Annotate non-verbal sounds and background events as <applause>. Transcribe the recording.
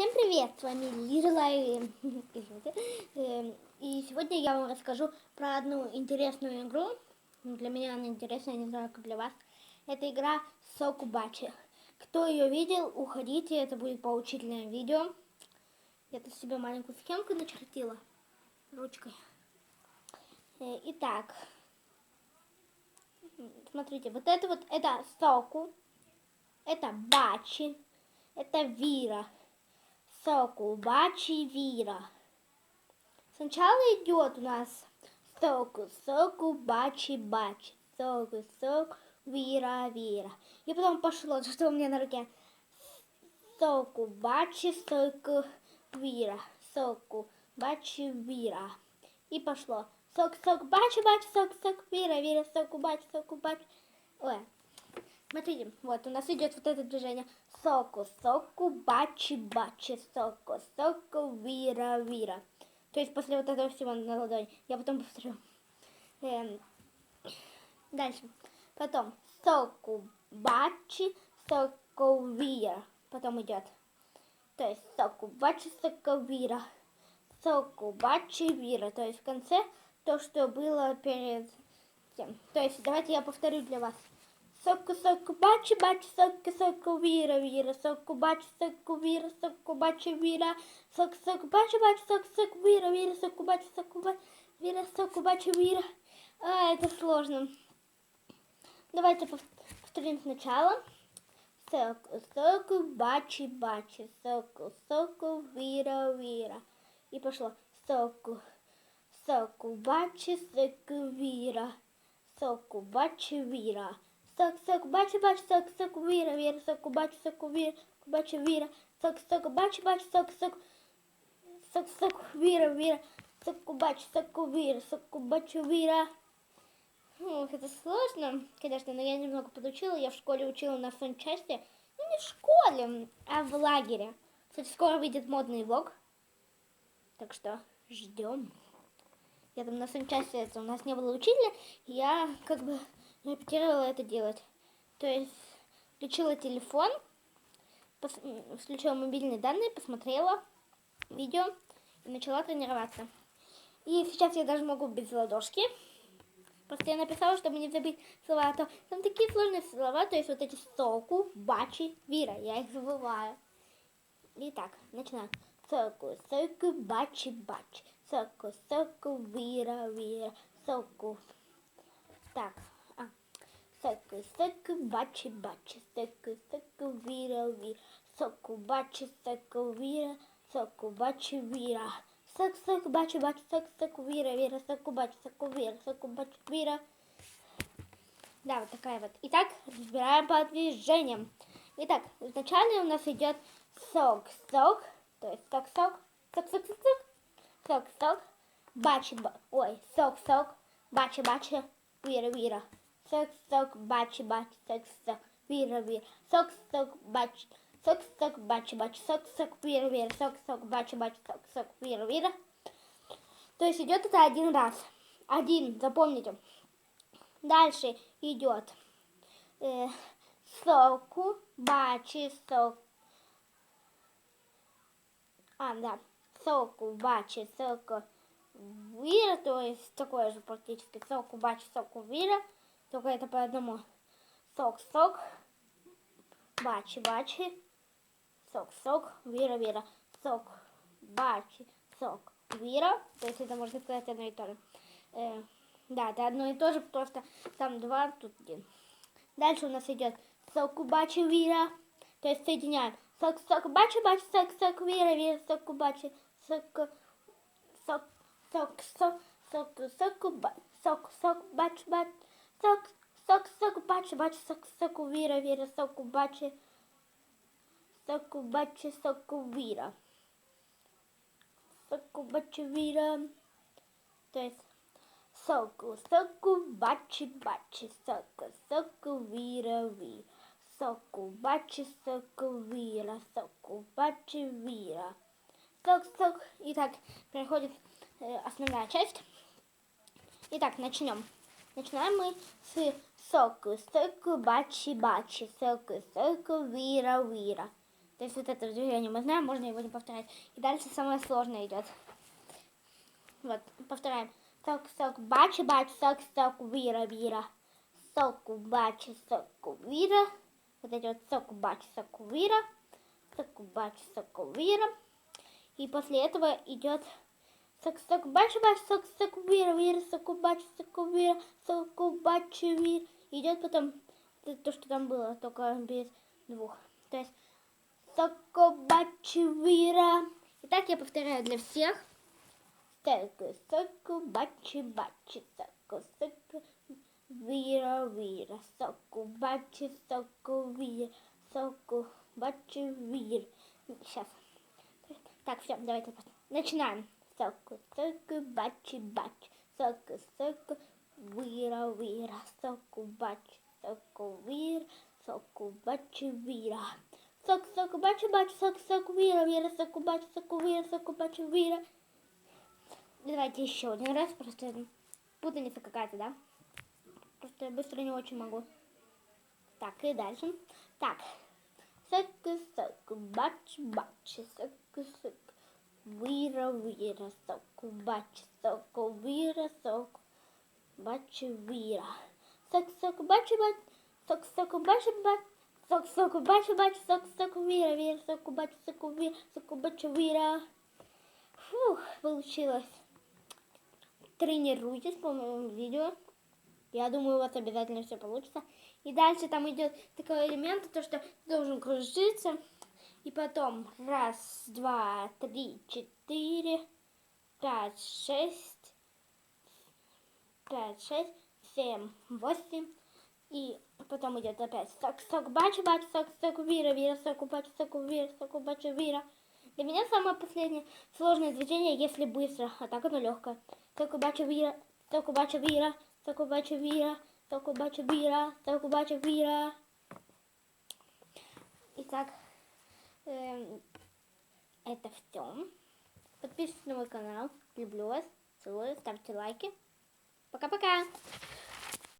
Всем привет, с вами Лирла <laughs> и... Эм, и сегодня я вам расскажу про одну интересную игру. Для меня она интересная, не знаю, как для вас. Это игра Сокубачи. Кто ее видел, уходите, это будет поучительное видео. Я тут себе маленькую схемку начертила ручкой. Э, Итак, смотрите, вот это вот, это Соку, это Бачи, это Вира. Соку, Бачи, Вира. Сначала идет у нас Соку, Соку, Бачи, Бачи. Соку, Соку, Вира, Вира. И потом пошло, <laughs> что у меня на руке. Соку, Бачи, Соку, Вира. Соку, Бачи, Вира. И пошло. Сок, сок, бачи, бачи, сок, сок, вира, вира, соку, бачи, соку, бачи. Ой, Смотрите, вот у нас идет вот это движение. Соку, соку, бачи, бачи, соку, соку, вира, вира. То есть после вот этого всего на ладони. Я потом повторю. Эм, дальше. Потом соку, бачи, соку, вира. Потом идет. То есть соку, бачи, соку, вира. Соку, бачи, вира. То есть в конце то, что было перед тем. То есть давайте я повторю для вас. Соку, соку, бачи, бачи, соку, соку, вира, вира, соку, бачи, соку, вира, соку, бачи, вира, соку, соку, бачи, бачи, соку, соку, вира, вира, соку, бачи, соку, бачу, вира, соку, бачи, вира. А, это сложно. Давайте повторим сначала. Соку, соку, бачи, бачи, соку, соку, вира, вира. И пошло. Соку, соку, бачи, соку, вира, соку, бачи, вира. Сок, сок, бачи, бачи, сок, сок, вира, вира, соку, бачи, соку, вира, бачи, вира, сок, сок, бачи, бачи, сок, сок, сок, сок, вира, вира, соку, бачи, соку, вира, соку, бачи, вира. Ох, это сложно, конечно, но я немного подучила. Я в школе учила на части. Ну, не в школе, а в лагере. Кстати, скоро выйдет модный влог. Так что ждем. Я там на санчасти, это у нас не было учителя, я как бы репетировала это делать. То есть включила телефон, пос- включила мобильные данные, посмотрела видео и начала тренироваться. И сейчас я даже могу без ладошки. Просто я написала, чтобы не забыть слова, а то там такие сложные слова, то есть вот эти соку, бачи, вира, я их забываю. Итак, начинаем. Соку, соку, бачи, бачи. Соку, соку, вира, вира. Соку. Так. Соку, соку, бачи, бачи. Соку, соку, вира, вира. Соку, бачи, соку, вира. Соку, бачи, вира. Сок, сок, бачи, бачи, сок, соку, вира, вира. Соку, бачи, соку, вира. Соку, бачи, вира. Да, вот такая вот. Итак, разбираем по движениям. Итак, изначально у нас идет сок, сок, то есть сок, сок, сок, сок, сок, сок, сок, сок, бачи, ба- ой, сок, сок, бачи, бачи, вира, вира, сок, сок, бачи, бачи, сок, сок, вира, вира, сок, сок, бачи, сок, сок, бачи, бачи, сок, сок, вира, вира, сок, сок, бачи, бачи, сок, сок, вира, вира. То есть идет это один раз. Один, запомните. Дальше идет э, соку, бачи, сок. А, да. Соку, бачи, соку, вира, то есть такое же практически. Соку, бачи, соку, вира. Только это по одному. Сок, сок, бачи, бачи, сок, сок, вира, вира. Сок, бачи, сок, вира. То есть это можно сказать одно и то же. Э, да, это одно и то же, просто там два, тут один. Дальше у нас идет сокубачи вира. То есть соединяем. Сок, сок, бачи, бачи, сок, сок, вира, вира, сокубачи, сок, сок, сок, сок, сок, сок, ба- сок, сок, бачи, бачи, Сок, сок, сок, бачу, бачу, сок, сок, віра, віра, сок, бачу, сок, бачу, сок, віра. сок, бачу віра. То есть сок, сок, бачу, бачу, сок, сок, віра, віра. сок, бачу, сок, віра, сок, бачу віра. Сок, сок. Итак, переходит э, основная часть. Итак, начнем. Начинаем мы с соку, соку, бачи, бачи, соку, соку, вира, вира. То есть вот это движение мы знаем, можно его не повторять. И дальше самое сложное идет. Вот, повторяем. Сок, сок, бачи, бачи, сок, сок, вира, вира. Соку, бачи, соку, вира. Вот эти вот соку, бачи, соку, вира. Соку, бачи, соку, вира. И после этого идет сок, сок, бачи, бачи, сок, сок, вира, вира, соку, бачи, соку, вира, соку, бачи, вира. Идет потом то, то, что там было, только без двух. То есть соку, бачи, вира. Итак, я повторяю для всех. Соку, соку, бачи, бачи, соку, соку, вира, вира, соку, бачи, соку, вира, соку, бачи, вира. Сейчас. Так, все, давайте начинаем. Соку, соку, бачи, бачи, соку, соку, вира, вира, соку, бачи, соку, вира, соку, бачи, вира. Сок, соку, бачи, бачи, сок, соку, вира, вира, соку, бачи, соку, вира, соку, бачи, вира. Давайте еще один раз, просто путаница какая-то, да? Просто я быстро не очень могу. Так, и дальше. Так. Соку, соку, бачи, соку, соку. Вира, вира, соку, бачи, соку, вира, соку, бачи, вира. Сок, соку, бачи, бачи, сок, соку, бачи, бачи. Сок, соку, бачи, бачи, сок, соку, вира, вира, соку, бачи, соку, вира, соку, бачи, вира. Фух, получилось. Тренируйтесь по моему видео. Я думаю, у вас обязательно все получится. И дальше там идет такой элемент, то что ты должен кружиться. И потом раз, два, три, четыре, пять, шесть, пять, шесть, семь, восемь. И потом идет опять сок, сок, бачу, бачу, сок, сок, вира, вира, сок, бачу, сок, вира, сок, бачу, вира. Для меня самое последнее сложное движение, если быстро, а так оно легкое. Соку бачу вира, соку бачу вира, соку бачу вира, соку бачу вира, соку бачу вира. Итак, это все. Подписывайтесь на мой канал. Люблю вас. Целую. Ставьте лайки. Пока-пока.